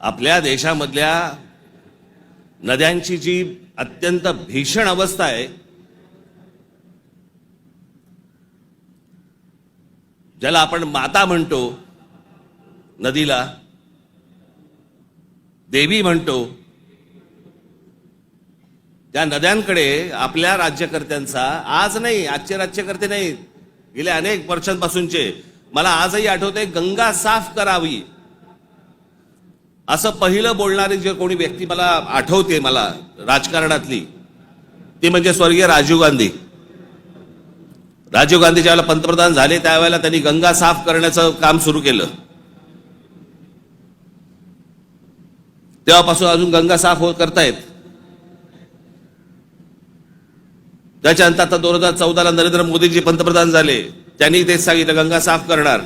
आपल्या देशामधल्या नद्यांची जी अत्यंत भीषण अवस्था आहे ज्याला आपण माता म्हणतो नदीला देवी म्हणतो त्या नद्यांकडे आपल्या राज्यकर्त्यांचा आज नाही आजचे राज्यकर्ते नाही गेल्या अनेक वर्षांपासूनचे. मला आजही आठवते गंगा साफ करावी. असं पहिलं बोलणारी जे कोणी व्यक्ती मला आठवते मला राजकारणातली ती म्हणजे स्वर्गीय राजीव गांधी. राजीव गांधी ज्यावेळेला पंतप्रधान झाले त्यावेळेला त्यांनी गंगा साफ करण्याचं काम सुरू केलं. तेव्हापासून अजून गंगा साफ हो करतायत. त्याच्यानंतर आता दोन हजार चौदाला नरेंद्र मोदीजी पंतप्रधान झाले त्यांनी तेच सांगितलं गंगा साफ करणार.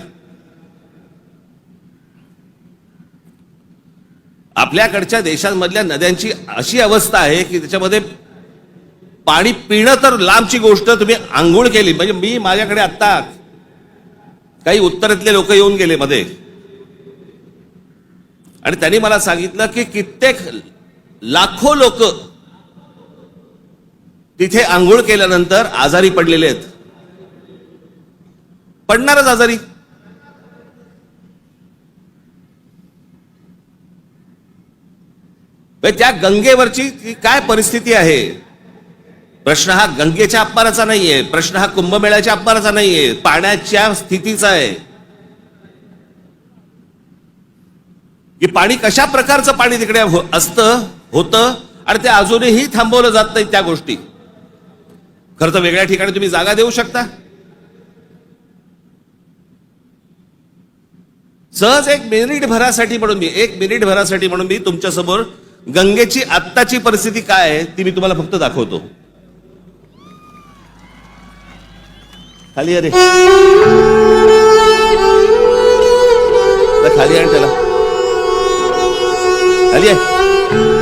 आपल्याकडच्या देशांमधल्या नद्यांची अशी अवस्था आहे की त्याच्यामध्ये पाणी पिणं तर लांबची गोष्ट तुम्ही आंघोळ केली. म्हणजे मी माझ्याकडे आत्ता काही उत्तरेतले लोक येऊन गेले मध्ये. आणि त्यांनी मला सांगितलं की कित्येक लाखो लोक तिथे आंघोळ केल्यानंतर आजारी पडलेले आहेत. पडणारच आजारी म्हणजे त्या गंगेवरची ती काय परिस्थिती आहे? प्रश्न हा गंगेच्या अपमानाचा नाहीये प्रश्न हा कुंभमेळ्याच्या अपमानाचा नाहीये पाण्याच्या स्थितीचा आहे. की पाणी कशा प्रकारचं पाणी तिकडे हो- असतं होतं आणि ते अजूनही थांबवलं जात नाही त्या गोष्टी. खरं तर वेगळ्या ठिकाणी तुम्ही जागा देऊ शकता. सहज एक मिनिट भरासाठी म्हणून मी एक मिनिट भरासाठी म्हणून मी तुमच्यासमोर गंगेची आत्ताची परिस्थिती काय आहे ती मी तुम्हाला फक्त दाखवतो. खाली अरे खाली आण त्याला. खाली आहे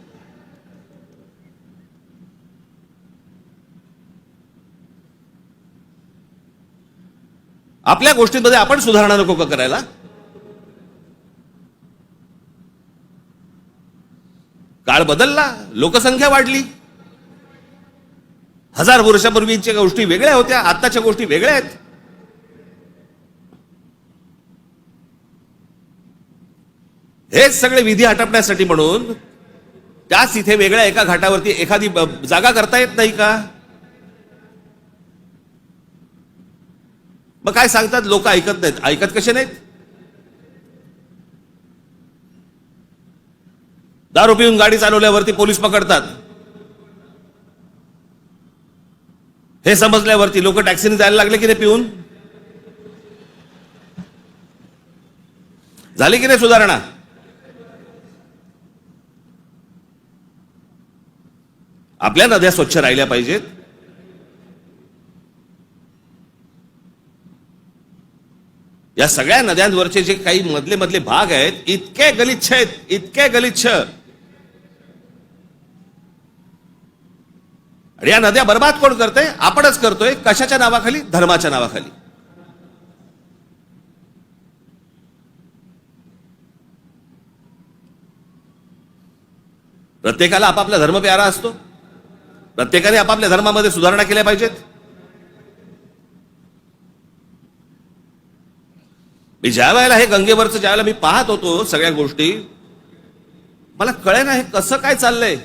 आपल्या गोष्टींमध्ये आपण सुधारणा नको का करायला? काळ बदलला लोकसंख्या वाढली. हजार वर्षापूर्वीच्या गोष्टी वेगळ्या होत्या आत्ताच्या गोष्टी वेगळ्या आहेत. हेच सगळे विधी हटपण्यासाठी म्हणून त्याच इथे वेगळ्या एका घाटावरती एखादी जागा करता येत नाही का? मग काय सांगतात? लोक ऐकत नाहीत. ऐकत कसे नाहीत? दारू पिऊन गाडी चालवल्यावरती पोलीस पकडतात. हे समजल्यावरती लोक टॅक्सीने जायला लागले की नाही पिऊन? झाली की नाही सुधारणा? आपल्या नद्या स्वच्छ राहिल्या पाहिजेत. या सगळ्या नद्यांवरचे जे काही मधले मधले भाग आहेत इतके गलिच्छ आहेत इतके गलिच्छ. या नद्या बर्बाद कोण करते? आपणच करतोय कशाच्या नावाखाली? धर्माच्या नावाखाली. प्रत्येकाला आपापला धर्म प्यारा असतो. प्रत्येकाने आपापल्या धर्मामध्ये सुधारणा केल्या पाहिजेत. मी ज्या वेळेला हे गंगेवरचं ज्यावेळेला मी पाहत होतो सगळ्या गोष्टी मला कळे ना हे कसं काय चाललंय.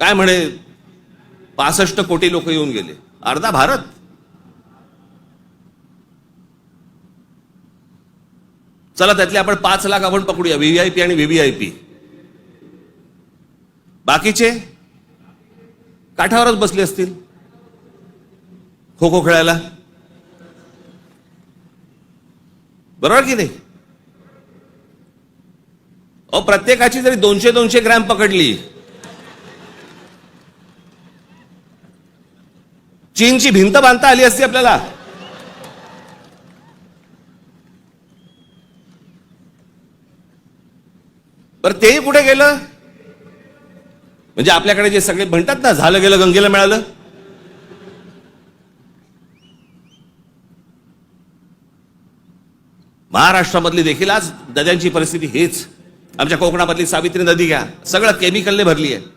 काय म्हणे पासष्ट कोटी लोक येऊन गेले. अर्धा भारत. चला त्यातले आपण पाच लाख आपण पकडूया व्हीव्हीआयपी आणि व्हीव्हीआयपी बाकीचे? काठावरच बसले असतील. खो खो खेळायला? बरोबर की नाही? अहो प्रत्येकाची जरी दोनशे दोनशे ग्रॅम पकडली चीनची भिंत बांधता आली असती आपल्याला. बरं तेही कुठे गेलं? म्हणजे आपल्याकडे जे सगळे म्हणतात ना झालं गेलं गंगेला मिळालं. महाराष्ट्रामधली देखील आज नद्यांची परिस्थिती हेच. आमच्या कोकणामधली सावित्री नदी घ्या. सगळं केमिकलने भरली आहे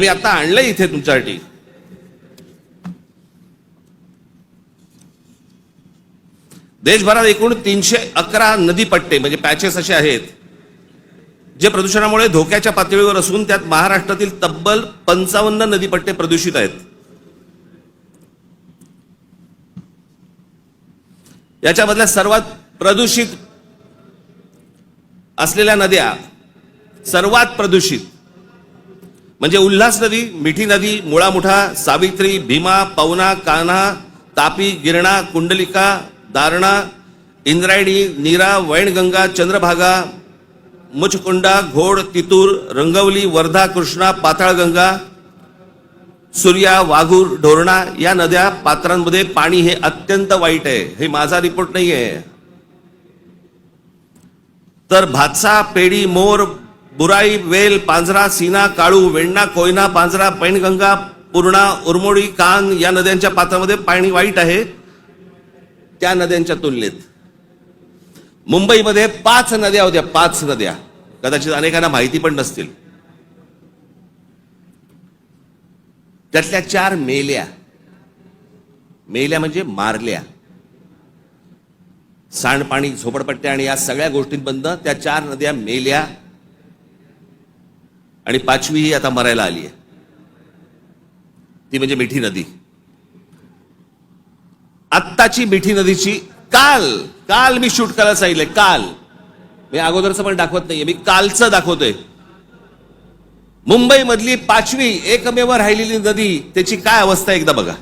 मी आता आणलंय इथे तुमच्यासाठी. देशभरात एकूण तीनशे अकरा नदीपट्टे म्हणजे पॅचेस असे आहेत जे प्रदूषणामुळे धोक्याच्या पातळीवर असून त्यात महाराष्ट्रातील तब्बल पंचावन्न नदीपट्टे प्रदूषित आहेत. याच्यामधल्या सर्वात प्रदूषित असलेल्या नद्या सर्वात प्रदूषित म्हणजे उल्हास नदी मिठी नदी मुळामुठा सावित्री भीमा पवना कान्हा तापी गिरणा कुंडलिका दारणा इंद्रायणी नीरा वैणगंगा चंद्रभागा मुचकुंडा घोड तितूर रंगवली वर्धा कृष्णा पाताळगंगा सूर्या वाघूर ढोरणा या नद्या पात्रांमध्ये पाणी हे अत्यंत वाईट आहे. हे माझा रिपोर्ट नाही आहे तर भातसा पेडी मोर बुराई वेल पांझरा सीना काळू वेण्णा कोयना पांझरा पैनगंगा पूर्णा उरमोडी कान या नद्यांच्या पात्रामध्ये पाणी वाईट आहे. त्या नद्यांच्या तुलनेत. मुंबईमध्ये पाच नद्या होत्या पाच नद्या. कदाचित अनेकांना माहिती पण नसतील. त्यातल्या चार मेल्या. मेल्या म्हणजे मारल्या. सांडपाणी झोपडपट्ट्या आणि या सगळ्या गोष्टींबंद त्या चार नद्या मेल्या. आणि पाचवी ही आता मरायला आली आहे. ती म्हणजे मिठी नदी. आत्ताची मिठी नदीची काल काल मी शूट करायला सांगितलंय काल. मी अगोदरचं पण दाखवत नाहीये मी कालचं दाखवतोय. मुंबईमधली पाचवी एकमेव राहिलेली नदी त्याची काय अवस्था आहे एकदा बघा.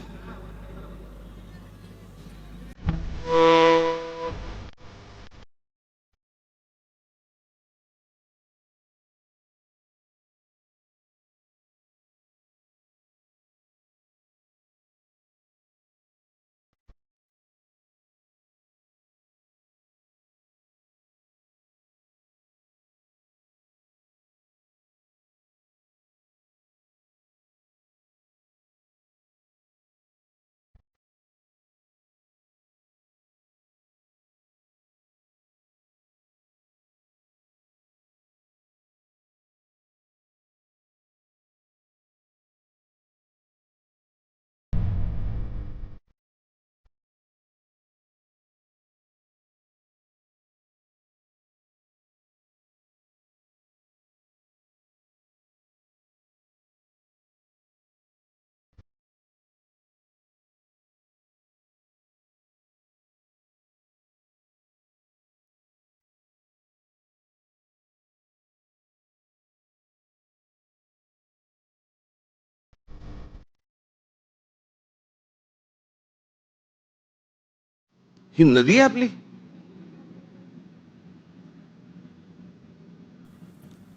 ही नदी आहे आपली.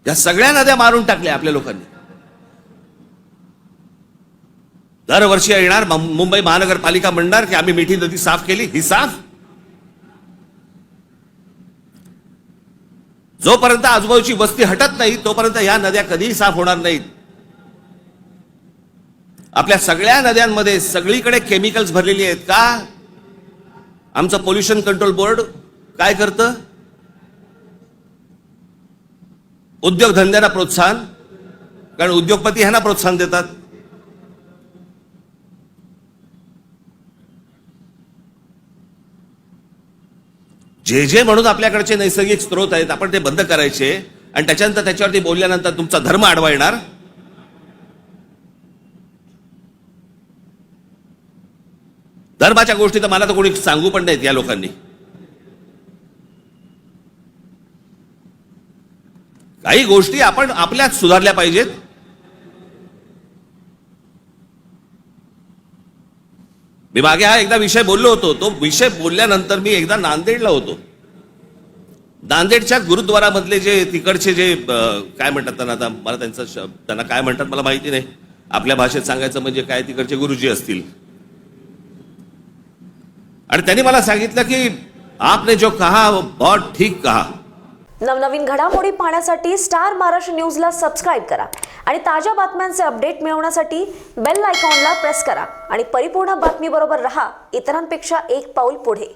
या सगळ्या नद्या मारून टाकल्या आपल्या लोकांनी. दरवर्षी येणार मुंबई महानगरपालिका म्हणणार की आम्ही मिठी नदी साफ केली ही साफ. जोपर्यंत आजूबाजूची वस्ती हटत नाही तोपर्यंत या नद्या कधीही साफ होणार नाहीत. आपल्या सगळ्या नद्यांमध्ये सगळीकडे केमिकल्स भरलेली आहेत का? आमचं पोल्युशन कंट्रोल बोर्ड काय करतं? उद्योगधंद्यांना प्रोत्साहन. कारण उद्योगपती ह्यांना प्रोत्साहन देतात. जे जे म्हणून आपल्याकडचे नैसर्गिक स्रोत आहेत आपण ते बंद करायचे. आणि त्याच्यानंतर त्याच्यावरती बोलल्यानंतर तुमचा धर्म आडवा येणार. धर्माच्या गोष्टी तर मला तर कोणी सांगू पण नाहीत या लोकांनी. काही गोष्टी आपण आपल्यात सुधारल्या पाहिजेत. मी मागे हा एकदा विषय बोललो होतो तो विषय बोलल्यानंतर मी एकदा नांदेडला होतो. नांदेडच्या गुरुद्वारामधले जे तिकडचे जे काय म्हणतात त्यांना आता मला त्यांचा त्यांना काय म्हणतात मला माहिती नाही. आपल्या भाषेत सांगायचं म्हणजे काय तिकडचे गुरुजी असतील. आणि त्यांनी मला सांगितलं की आपने जो कहा वो बहुत ठीक कहा. नवनवीन घडामोडी पाहण्यासाठी स्टार महाराष्ट्र न्यूजला सबस्क्राईब करा आणि ताज्या बातम्यांचे अपडेट मिळवण्यासाठी बेल आयकॉनला प्रेस करा. आणि परिपूर्ण बातमीबरोबर रहा इतरांपेक्षा एक पाऊल पुढे.